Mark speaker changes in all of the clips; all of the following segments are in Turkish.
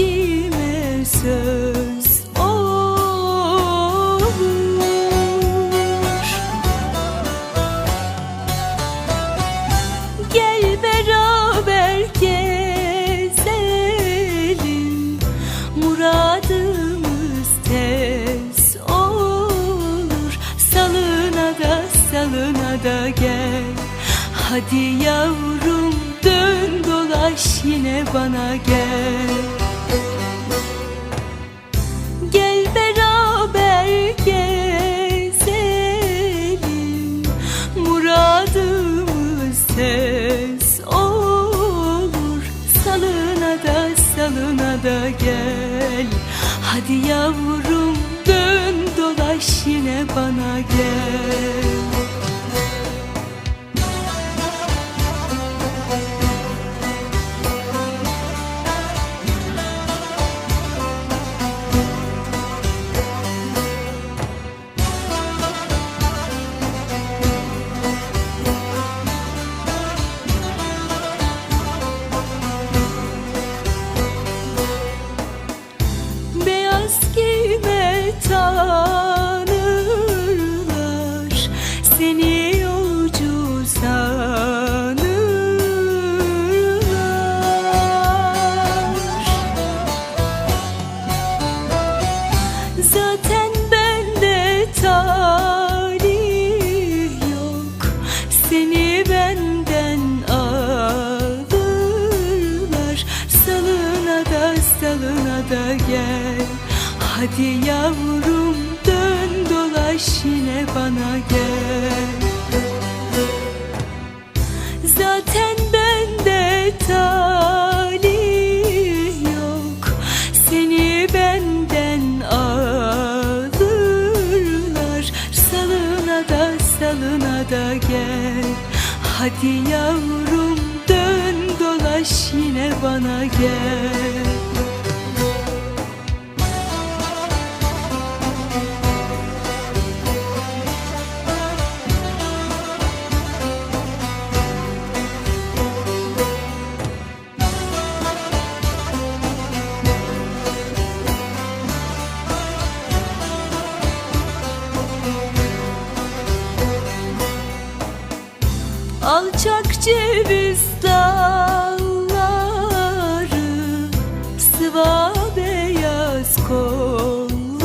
Speaker 1: kime söz olur. Gel beraber gezelim Muradımız tez olur. Salına da salına da gel. Hadi yavrum dön dolaş yine bana gel. Hadi yavrum dön dolaş yine bana gel giyme tanırlar Seni yolcu sanırlar. Zaten bende talih yok. Seni benden Hadi yavrum dön dolaş yine bana gel. Zaten bende talih yok. Seni benden alırlar. Salına da salına da gel. Hadi yavrum dön dolaş yine bana gel Alçak ceviz dalları Sıva beyaz kolları.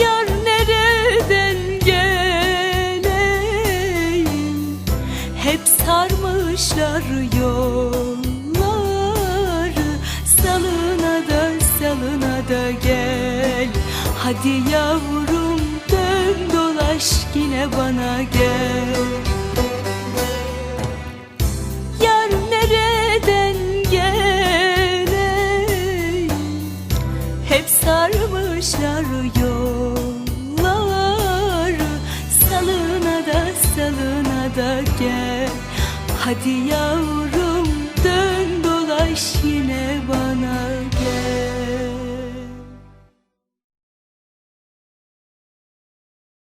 Speaker 1: Yar nereden geleyim? Hep sarmışlar yolları. Salına da salına da gel Hadi yavrum dön dolaş yine bana gel. Yar nereden geleyim hep sarmışlar yolları. Salına da salına da gel. Hadi yavrum